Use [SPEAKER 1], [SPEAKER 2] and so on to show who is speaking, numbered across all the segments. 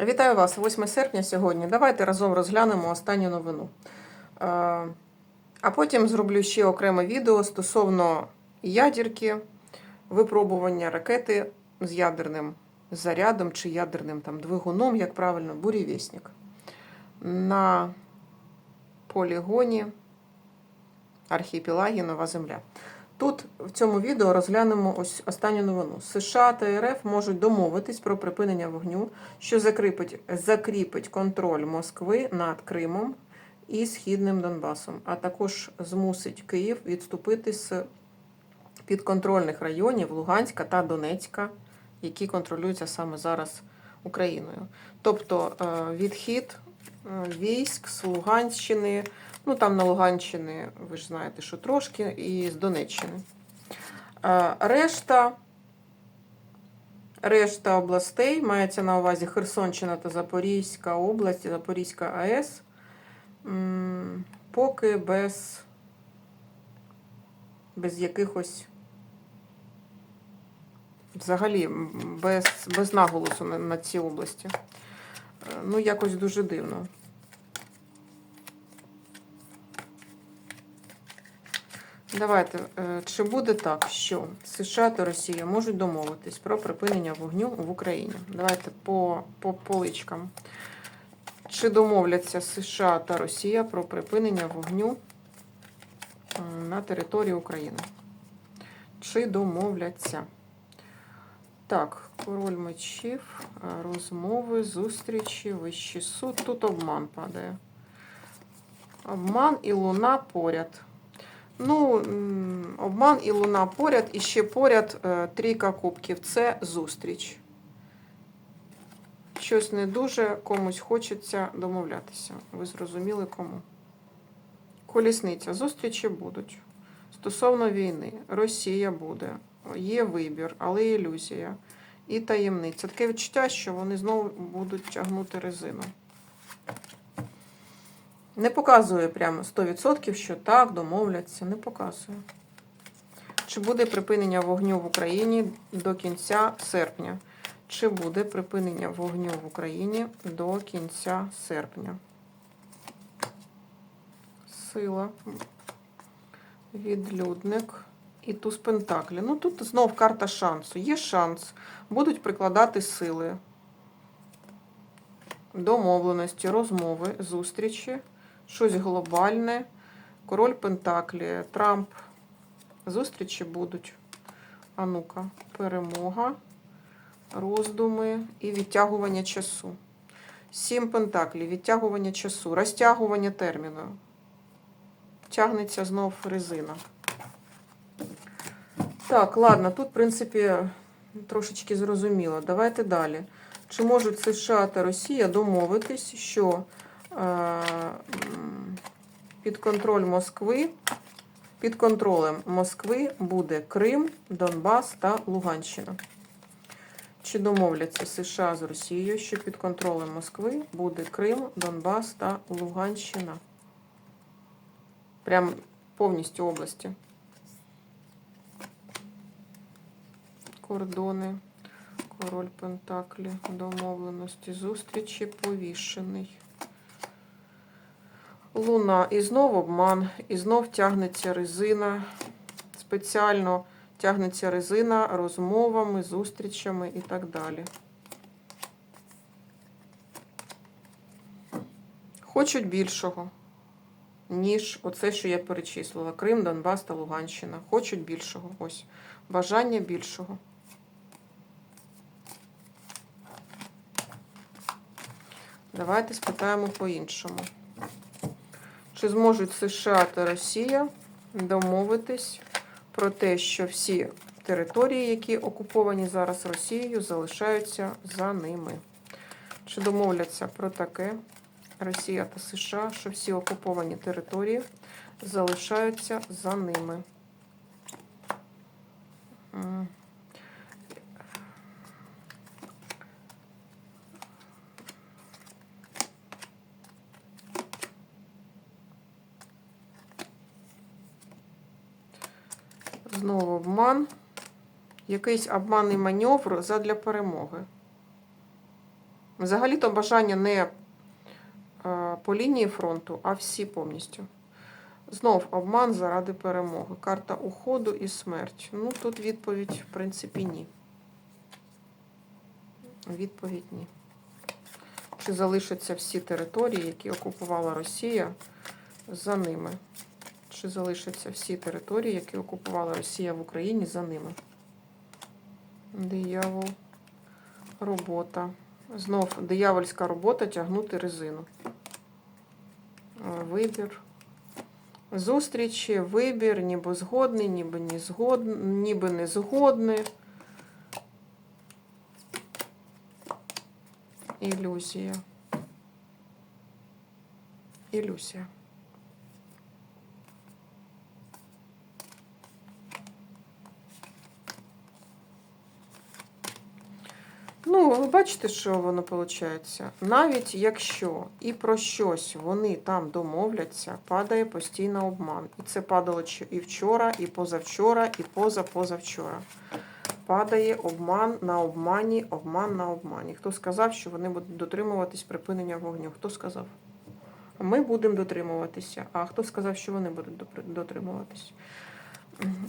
[SPEAKER 1] Вітаю вас, 8 серпня сьогодні. Давайте разом розглянемо останню новину. Е, А потім зроблю ще окреме відео стосовно ядерки, випробування ракети з ядерним зарядом чи ядерним там, двигуном, як правильно, бурєвєснік. На полігоні архіпелагі Нова Земля. Тут в цьому відео розглянемо ось останню новину. США та РФ можуть домовитись про припинення вогню, що закріпить, закріпить контроль Москви над Кримом і Східним Донбасом, а також змусить Київ відступити з підконтрольних районів Луганська та Донецька, які контролюються саме зараз Україною. Тобто е, відхід військ з Луганщини. Ну, там на Луганщині, ви ж знаєте, що трошки, і з Донеччини. Е, Решта, решта областей, мається на увазі Херсонщина та Запорізька область, Запорізька АЕС, поки без, без якихось, взагалі, без, без наголосу на, на ці області. Е, Ну, якось дуже дивно. Давайте, е, чи буде так, що США та Росія можуть домовитись про припинення вогню в Україні? Давайте по, по поличкам. Чи домовляться США та Росія про припинення вогню на території України? Чи домовляться? Так, король мечів, е, розмови, зустрічі, вищий суд. Тут обман падає. Обман і луна поряд. Ну, обман і луна поряд, і ще поряд е, трійка кубків. Це зустріч. Щось не дуже комусь хочеться домовлятися. Ви зрозуміли кому. Колісниця. Зустрічі будуть. Стосовно війни, Росія буде. Є вибір, але ілюзія. І таємниця. Таке відчуття, що вони знову будуть тягнути резину. Не показує прямо 100%, що так, домовляться. Не показує. Чи буде припинення вогню в Україні до кінця серпня? Чи буде припинення вогню в Україні до кінця серпня? Сила. Відлюдник. І туз Пентаклі. Ну тут знов карта шансу. Є шанс. Будуть прикладати сили. Домовленості, розмови, зустрічі щось глобальне. Король Пентаклі, Трамп. Зустрічі будуть. А ну-ка, перемога, роздуми і відтягування часу. Сім пентаклів, відтягування часу, розтягування терміну. Тягнеться знов резина. Так, ладно, тут, в принципі, трошечки зрозуміло. Давайте далі. Чи можуть США та Росія домовитись, що під контроль Москви, під контролем Москви буде Крим, Донбас та Луганщина. Чи домовляться США з Росією, що під контролем Москви буде Крим, Донбас та Луганщина? Прям повністю області. Кордони, король Пентаклі, домовленості, зустрічі, повішений. Луна. І знов обман, і знов тягнеться резина. Спеціально тягнеться резина розмовами, зустрічами і так далі. Хочуть більшого, ніж оце, що я перечислила. Крим, Донбас та Луганщина. Хочуть більшого. Ось. Бажання більшого. Давайте спитаємо по-іншому. Чи зможуть США та Росія домовитись про те, що всі території, які окуповані зараз Росією, залишаються за ними? Чи домовляться про таке Росія та США, що всі окуповані території залишаються за ними? Знову обман. Якийсь обманний маневр задля перемоги. Взагалі-то бажання не е, по лінії фронту, а всі повністю. Знов обман заради перемоги. Карта уходу і смерть. Ну, тут відповідь, в принципі, ні. Відповідь ні. Чи залишаться всі території, які окупувала Росія, за ними? Чи залишаться всі території, які окупувала Росія в Україні, за ними? Диявол. Робота. Знов диявольська робота тягнути резину. Е, Вибір. Зустрічі, вибір, ніби згодний, ніби не згодний, ніби не згодний. Ілюзія. Ілюзія. Ну, ви бачите, що воно виходить? Навіть якщо і про щось вони там домовляться, падає постійно обман. І це падало і вчора, і позавчора, і позапозавчора. Падає обман на обмані, обман на обмані. Хто сказав, що вони будуть дотримуватись припинення вогню? Хто сказав? Ми будемо дотримуватися. А хто сказав, що вони будуть дотримуватись?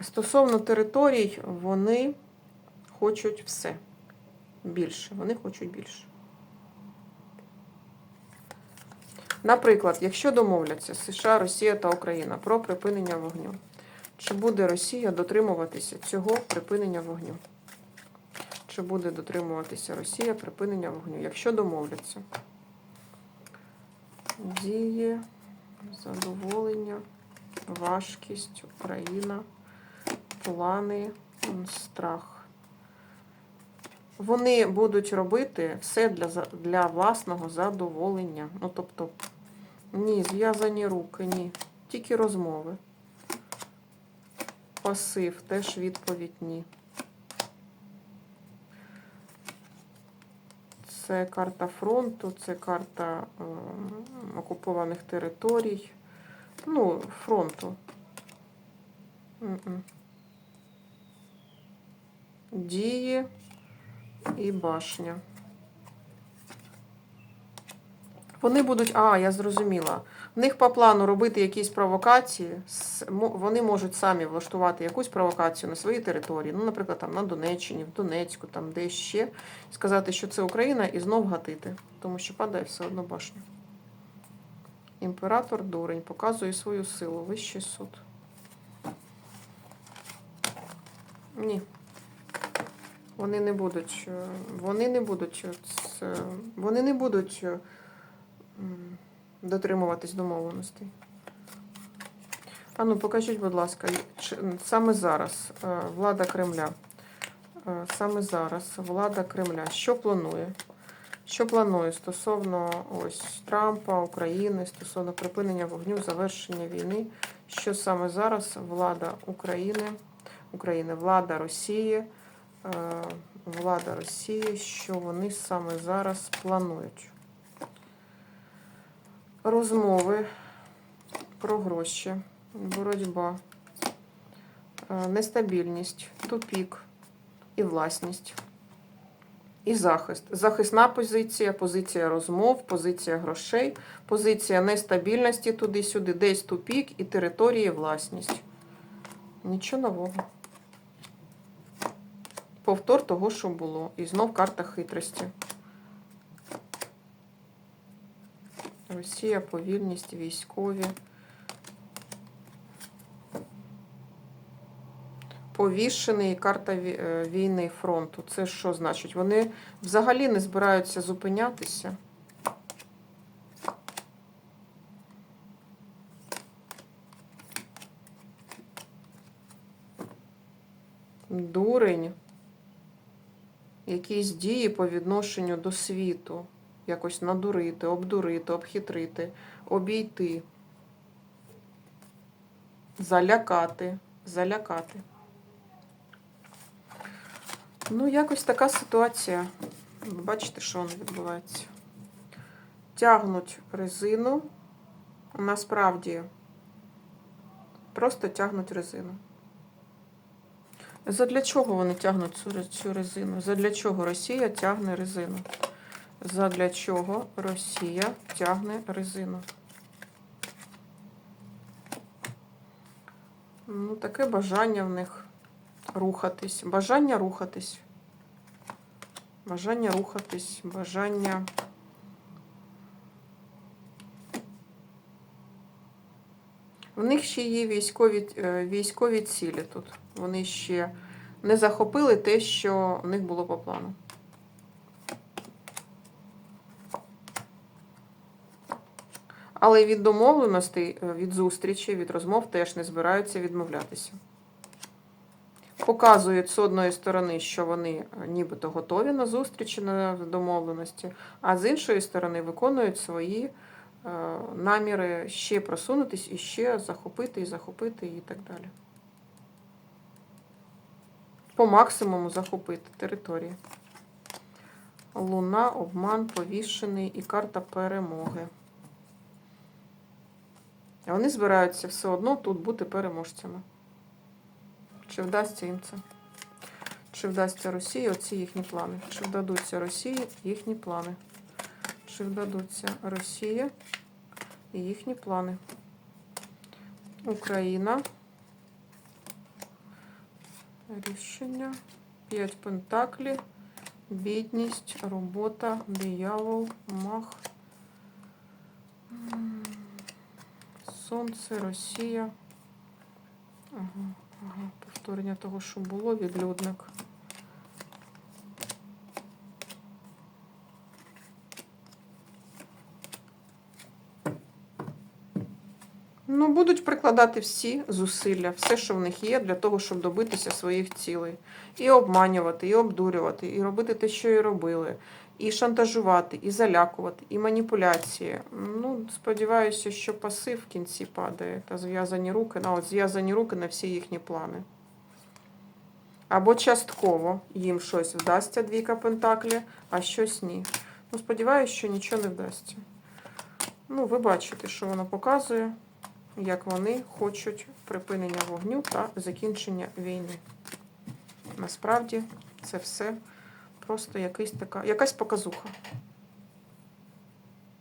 [SPEAKER 1] Стосовно територій, вони хочуть все. Більше. Вони хочуть більше. Наприклад, якщо домовляться США, Росія та Україна про припинення вогню, чи буде Росія дотримуватися цього припинення вогню? Чи буде дотримуватися Росія припинення вогню? Якщо домовляться, дії, задоволення, важкість, Україна, плани, страх. Вони будуть робити все для, для власного задоволення. Ну, тобто, ні, зв'язані руки, ні. Тільки розмови. Пасив, теж відповідь ні. Це карта фронту, це карта е, окупованих територій. Ну, фронту. Дії і башня. Вони будуть, а, я зрозуміла. В них по плану робити якісь провокації. Вони можуть самі влаштувати якусь провокацію на своїй території. Ну, наприклад, там на Донеччині, в Донецьку, там десь ще. Сказати, що це Україна, і знов гатити. Тому що падає все одно башня. Імператор дурень показує свою силу. Вищий суд. Ні. Вони не будуть. е, Вони не будуть. е, Вони не будуть е, дотримуватись домовленостей. А ну, покажіть, будь ласка, саме зараз е, влада Кремля. е, Саме зараз влада Кремля. Що планує? Що планує стосовно ось Трампа, України, стосовно припинення вогню, завершення війни? Що саме зараз влада України, України, влада Росії, е, влада Росії, що вони саме зараз планують? Розмови про гроші, боротьба, е, нестабільність, тупік і власність. І захист. Захисна позиція, позиція розмов, позиція грошей, позиція нестабільності туди-сюди, десь тупік і території власність. Нічого нового. Повтор того, що було. І знов карта хитрості. Росія, повільність, військові. Повішений карта ві- е, війни фронту. Це що значить? Вони взагалі не збираються зупинятися. Дурень. Якісь дії по відношенню до світу. Якось надурити, обдурити, обхитрити, обійти. Залякати. Залякати. Ну, якось така ситуація. Бачите, що воно відбувається. Тягнуть резину. Насправді просто тягнуть резину. Задля чого вони тягнуть цю, цю резину? Задля чого Росія тягне резину? Задля чого Росія тягне резину? Ну, таке бажання в них рухатись. Бажання рухатись. Бажання рухатись, бажання. В них ще є військові, е, військові цілі тут. Вони ще не захопили те, що в них було по плану. Але від домовленостей, е, від зустрічі, від розмов теж не збираються відмовлятися. Показують з одної сторони, що вони е, нібито готові на зустрічі на домовленості, а з іншої сторони виконують свої наміри ще просунутись і ще захопити і захопити і так далі. По максимуму захопити території. Луна, обман, повішений і карта перемоги. А вони збираються все одно тут бути переможцями. Чи вдасться їм це? Чи вдасться Росії оці їхні плани? Чи вдадуться Росії їхні плани? Чи вдадуться Росії і їхні плани? Україна. Рішення. П'ять пентаклів. Бідність, робота, диявол, мах. Сонце, Росія. Ага, ага. Повторення того, що було, відлюдник. Ну, будуть прикладати всі зусилля, все, що в них є, для того, щоб добитися своїх цілей. І обманювати, і обдурювати, і робити те, що і робили, і шантажувати, і залякувати, і маніпуляції. Ну, сподіваюся, що пасив в кінці падає та зв'язані руки. Ну, от зв'язані руки на всі їхні плани. Або частково їм щось вдасться, двійка пентаклі, а щось ні. Ну, сподіваюся, що нічого не вдасться. Ну, ви бачите, що воно показує як вони хочуть припинення вогню та закінчення війни. Насправді це все просто якийсь така, якась показуха.